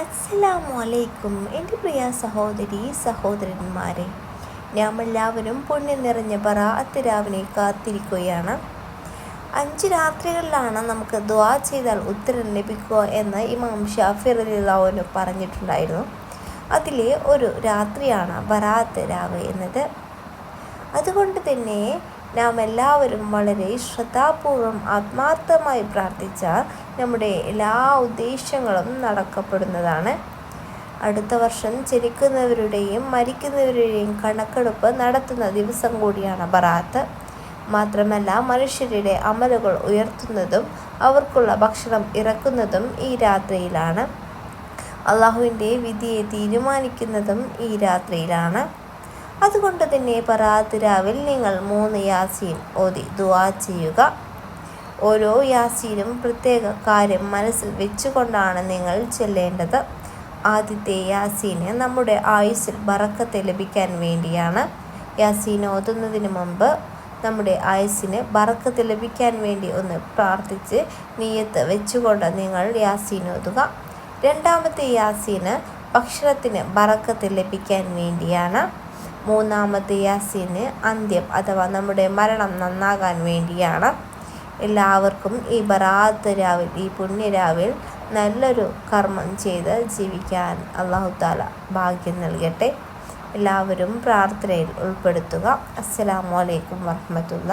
അസ്സലാമു അലൈക്കും എന്റെ പ്രിയ സഹോദരി സഹോദരന്മാരെ നാം എല്ലാവരും പുണ്യം നിറഞ്ഞ ബറാഅത്ത് രാവിനെ കാത്തിരിക്കുകയാണ്. അഞ്ച് രാത്രികളിലാണ് നമുക്ക് ദ്വാ ചെയ്താൽ ഉത്തരം ലഭിക്കുക എന്ന് ഇമാം ഷാഫി റലിള്ളാഹുവിന് പറഞ്ഞിട്ടുണ്ടായിരുന്നു. അതിലെ ഒരു രാത്രിയാണ് ബറാഅത്ത് രാവ് എന്നത്. അതുകൊണ്ട് തന്നെ നാം എല്ലാവരും വളരെ ശ്രദ്ധാപൂർവം ആത്മാർത്ഥമായി പ്രാർത്ഥിച്ചാൽ നമ്മുടെ എല്ലാ ഉദ്ദേശങ്ങളും നടക്കപ്പെടുന്നതാണ്. അടുത്ത വർഷം ജനിക്കുന്നവരുടെയും മരിക്കുന്നവരുടെയും കണക്കെടുപ്പ് നടത്തുന്ന ദിവസം കൂടിയാണ് ബറാത്ത്. മാത്രമല്ല മനുഷ്യരുടെ അമലുകൾ ഉയർത്തുന്നതും അവർക്കുള്ള ഭക്ഷണം ഇറക്കുന്നതും ഈ രാത്രിയിലാണ്. അള്ളാഹുവിന്റെ വിധിയെ തീരുമാനിക്കുന്നതും ഈ രാത്രിയിലാണ്. അതുകൊണ്ട് തന്നെ പറാത്തിരാവിൽ നിങ്ങൾ മൂന്ന് യാസീൻ ഓതി ദുവാ ചെയ്യുക. ഓരോ യാസീനും പ്രത്യേക കാര്യം മനസ്സിൽ വെച്ചുകൊണ്ടാണ് നിങ്ങൾ ചെല്ലേണ്ടത്. ആദ്യത്തെ യാസീന് നമ്മുടെ ആയുസ്സിൽ ബറക്കത്ത് ലഭിക്കാൻ വേണ്ടിയാണ്. യാസീൻ ഓതുന്നതിന് മുമ്പ് നമ്മുടെ ആയുസ്സിന് ബറക്കത്ത് ലഭിക്കാൻ വേണ്ടി ഒന്ന് പ്രാർത്ഥിച്ച് നീയത്ത് വെച്ചുകൊണ്ട് നിങ്ങൾ യാസീൻ ഓതുക. രണ്ടാമത്തെ യാസീന് ഭക്ഷണത്തിന് ബറക്കത്ത് ലഭിക്കാൻ വേണ്ടിയാണ്. മൂന്നാമത്തെ യാസീന് അന്ത്യം അഥവാ നമ്മുടെ മരണം നന്നാകാൻ വേണ്ടിയാണ്. എല്ലാവർക്കും ഈ ബറാത്ത് രാവിൽ ഈ പുണ്യരാവിൽ നല്ലൊരു കർമ്മം ചെയ്ത് ജീവിക്കാൻ അള്ളാഹു താല ഭാഗ്യം നൽകട്ടെ. എല്ലാവരും പ്രാർത്ഥനയിൽ ഉൾപ്പെടുത്തുക. അസ്സലാമു അലൈക്കും വറഹമത്തുള്ള